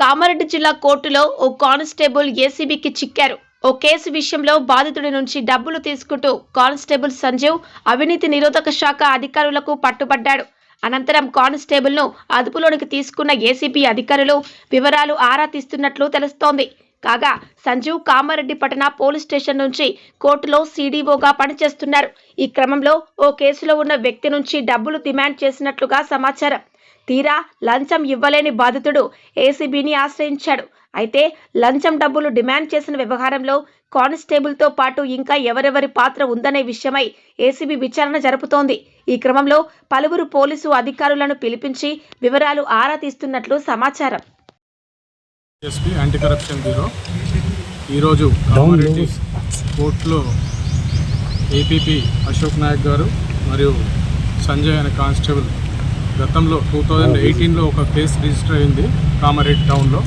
కామారెడ్డి జిల్లా కోర్టులో ఓ కానిస్టేబుల్ ఏసీబీకి చిక్కారు. ఓ కేసు విషయంలో బాధితుడి నుంచి డబ్బులు తీసుకుంటూ కానిస్టేబుల్ సంజీవ్ అవినీతి నిరోధక శాఖ అధికారులకు పట్టుబడ్డాడు. అనంతరం కానిస్టేబుల్ను అదుపులోనికి తీసుకున్న ఏసీబీ అధికారులు వివరాలు ఆరా తీస్తున్నట్లు తెలుస్తోంది. కాగా సంజీవ్ కామారెడ్డి పట్టణ పోలీస్ స్టేషన్ నుంచి కోర్టులో సీడీఓగా పనిచేస్తున్నారు. ఈ క్రమంలో ఓ కేసులో ఉన్న వ్యక్తి నుంచి డబ్బులు డిమాండ్ చేసినట్లుగా సమాచారం. తీరా లంచం ఇవ్వలేని బాధితుడు ఏసీబీని ఆశ్రయించాడు. అయితే లంచం డబ్బులు డిమాండ్ చేసిన వ్యవహారంలో కానిస్టేబుల్తో పాటు ఇంకా ఎవరెవరి పాత్ర ఉందనే విషయమై ఏసీబీ విచారణ జరుపుతోంది. ఈ క్రమంలో పలువురు పోలీసు అధికారులను పిలిపించి వివరాలు ఆరా తీస్తున్నట్లు సమాచారం. ఎస్పీ యాంటీ కరప్షన్ బ్యూరో ఈరోజు కామారెడ్డి కోర్టులో ఏపీపీ అశోక్ నాయక్ గారు మరియు సంజయ్ అనే కానిస్టేబుల్ గతంలో టూ థౌజండ్ ఎయిటీన్లో ఒక కేసు రిజిస్టర్ అయింది కామారెడ్డి టౌన్లో.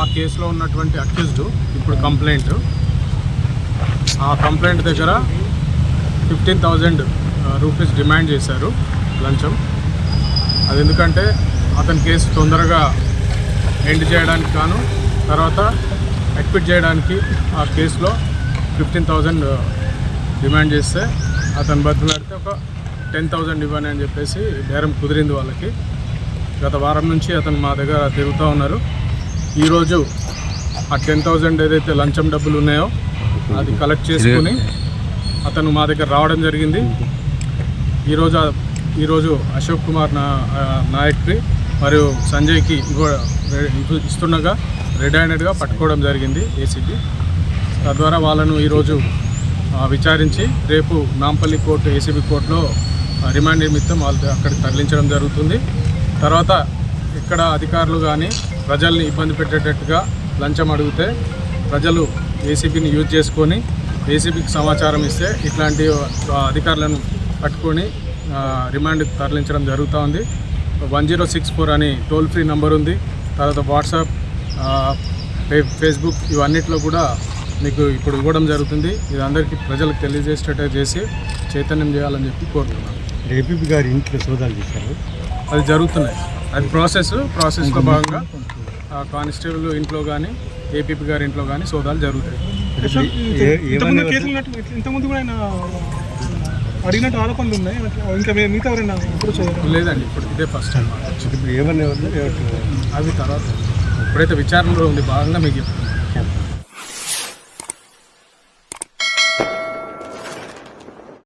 ఆ కేసులో ఉన్నటువంటి అక్యూజ్డ్ ఇప్పుడు కంప్లైంట్. ఆ కంప్లైంట్ దగ్గర ఫిఫ్టీన్ థౌజండ్ రూపీస్ డిమాండ్ చేశారు లంచం. అది ఎందుకంటే అతని కేసు తొందరగా ఎండ్ చేయడానికి గాను తర్వాత అక్విట్ చేయడానికి ఆ కేసులో ఫిఫ్టీన్ థౌజండ్ డిమాండ్ చేస్తే అతను బతులాడితే ఒక టెన్ థౌజండ్ ఇవ్వని అని చెప్పేసి బేరం కుదిరింది వాళ్ళకి. గత వారం నుంచి అతను మా దగ్గర తిరుగుతూ ఉన్నారు. ఈరోజు ఆ టెన్ థౌజండ్ ఏదైతే లంచం డబ్బులు ఉన్నాయో అది కలెక్ట్ చేసుకుని అతను మా దగ్గర రావడం జరిగింది. ఈరోజు ఈరోజు అశోక్ కుమార్ నా నాయక్కి మరియు సంజయ్కి ఇస్తుండగా రెడ్ హ్యాండెడ్గా పట్టుకోవడం జరిగింది ఏసీబీ. తద్వారా వాళ్ళను ఈరోజు విచారించి రేపు నాంపల్లి కోర్టు ఏసీబీ కోర్టులో రిమాండ్ నిమిత్తం వాళ్ళు అక్కడికి తరలించడం జరుగుతుంది. తర్వాత ఇక్కడ అధికారులు కానీ ప్రజల్ని ఇబ్బంది పెట్టేటట్టుగా లంచం అడిగితే ప్రజలు ఏసీబీని యూజ్ చేసుకొని ఏసీబీకి సమాచారం ఇస్తే ఇట్లాంటి అధికారులను పట్టుకొని ఆ, రిమాండ్కి తరలించడం జరుగుతూ ఉంది. వన్ జీరో సిక్స్ ఫోర్ అని టోల్ ఫ్రీ నంబర్ ఉంది. తర్వాత వాట్సాప్ ఫే- ఫేస్బుక్ ఇవన్నిట్లో కూడా మీకు ఇప్పుడు ఇవ్వడం జరుగుతుంది. ఇది అందరికీ ప్రజలకు తెలియజేసేటట్టు చేసి చైతన్యం చేయాలని చెప్పి కోరుతున్నాను. ఏపీపీ గారి ఇంట్లో సోదాలు చేశారు. అది జరుగుతున్నాయి. అది ప్రాసెస్ ప్రాసెస్లో భాగంగా ఆ, కానిస్టేబుల్ ఇంట్లో కానీ ఏపీపీ గారి ఇంట్లో కానీ సోదాలు జరుగుతాయి. ఇంతకుముందు కూడా ఆయన అడిగినట్టు ఆరోపణలు ఉన్నాయి. ఇంకా మిగతా ఎవరైనా లేదండి ఇప్పుడు ఇదే ఫస్ట్ టైం ఇప్పుడు ఏమన్నా అవి తర్వాత. ఇప్పుడైతే విచారణలో ఉంది భాగంగా మీకు చెప్తున్నాను.